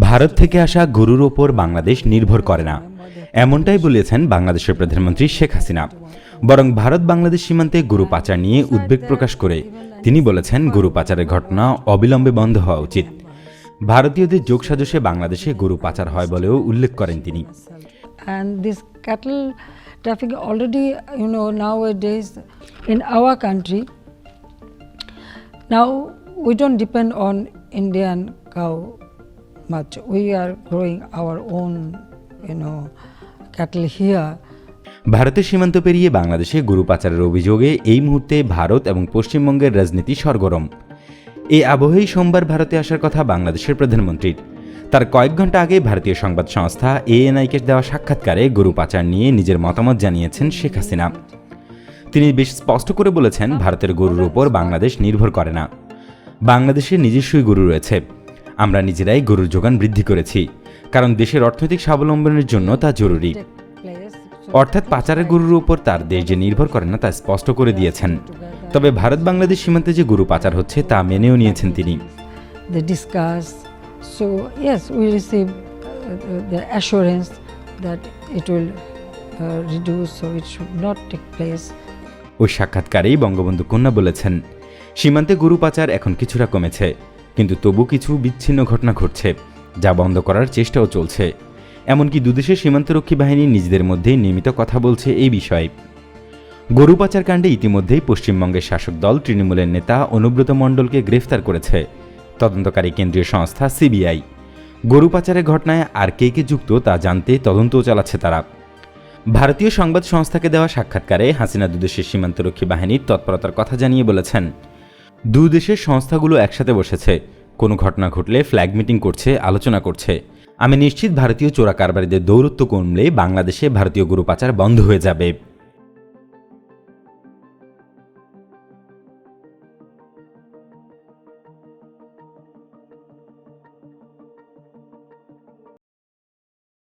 ভারত থেকে আসা গরুর ওপর বাংলাদেশ নির্ভর করে না। এমনটাই বলেছেন বাংলাদেশের প্রধানমন্ত্রী শেখ হাসিনা। বরং ভারত বাংলাদেশ সীমান্তে গরু পাচার নিয়ে উদ্বেগ প্রকাশ করে তিনি বলেছেন গরু পাচারের ঘটনা অবিলম্বে বন্ধ হওয়া উচিত। ভারতীয়দের যোগসাজশে বাংলাদেশে গরু পাচার হয় বলেও উল্লেখ করেন তিনি। Now we don't depend on indian cow much. We are growing our own, you know, cattle here. ভারতের সীমান্ত পেরিয়ে বাংলাদেশে গরু পাচারের অভিযোগে এই মুহূর্তে ভারত এবং পশ্চিমবঙ্গের রাজনীতি সরগরম। এই আবহেই সোমবার ভারতে আসার কথা বাংলাদেশের প্রধানমন্ত্রীর তার কয়েক ঘণ্টা আগে ভারতীয় সংবাদ সংস্থা এএনআইকে দেওয়া সাক্ষাৎকারে গরু পাচার নিয়ে নিজের মতামত জানিয়েছেন শেখ হাসিনা। তিনি বেশ স্পষ্ট করে বলেছেন, ভারতের গরুর উপর বাংলাদেশ নির্ভর করে না। বাংলাদেশের নিজস্বই গরু রয়েছে। আমরা নিজেরাই গরুর যোগান বৃদ্ধি করেছি কারণ দেশের অর্থনৈতিক স্বাবলম্বনের জন্য তা জরুরি। অর্থাৎ পাচারের গরুর উপর তার দেশ যে নির্ভর করে না তা স্পষ্ট করে দিয়েছেন। তবে ভারত বাংলাদেশ সীমান্তে যে গরু পাচার হচ্ছে তা মেনেও নিয়েছেন তিনি। They discuss so yes we receive uh, the assurance that it will uh, reduce so it should not take place. ওই সাক্ষাৎকারেই বঙ্গবন্ধু কন্যা বলেছেন সীমান্তে গরু পাচার এখন কিছুটা কমেছে, কিন্তু তবু কিছু বিচ্ছিন্ন ঘটনা ঘটছে, যা বন্ধ করার চেষ্টাও চলছে। এমনকি দুদেশের সীমান্তরক্ষী বাহিনী নিজেদের মধ্যে নিয়মিত কথা বলছে এই বিষয়ে। গরু পাচার কাণ্ডে ইতিমধ্যেই পশ্চিমবঙ্গের শাসক দল তৃণমূলের নেতা অনুব্রত মণ্ডলকে গ্রেফতার করেছে, তদন্তকারী কেন্দ্রীয় সংস্থা সিবিআই। গরু পাচারের ঘটনায় আর কে কে যুক্ত তা জানতে তদন্তও চালাচ্ছে তারা। ভারতীয় সংবাদ সংস্থাকে দেওয়া সাক্ষাৎকারে হাসিনা দুদেশের সীমান্তরক্ষী বাহিনীর তৎপরতার কথা জানিয়ে বলেছেন দু দেশের সংস্থাগুলো একসাথে বসেছে। কোনো ঘটনা ঘটলে ফ্ল্যাগ মিটিং করছে, আলোচনা করছে। আমি নিশ্চিত ভারতীয় চোরা কারবারিদের দৌরত্ব কমলে বাংলাদেশে ভারতীয় গরু পাচার বন্ধ হয়ে যাবে।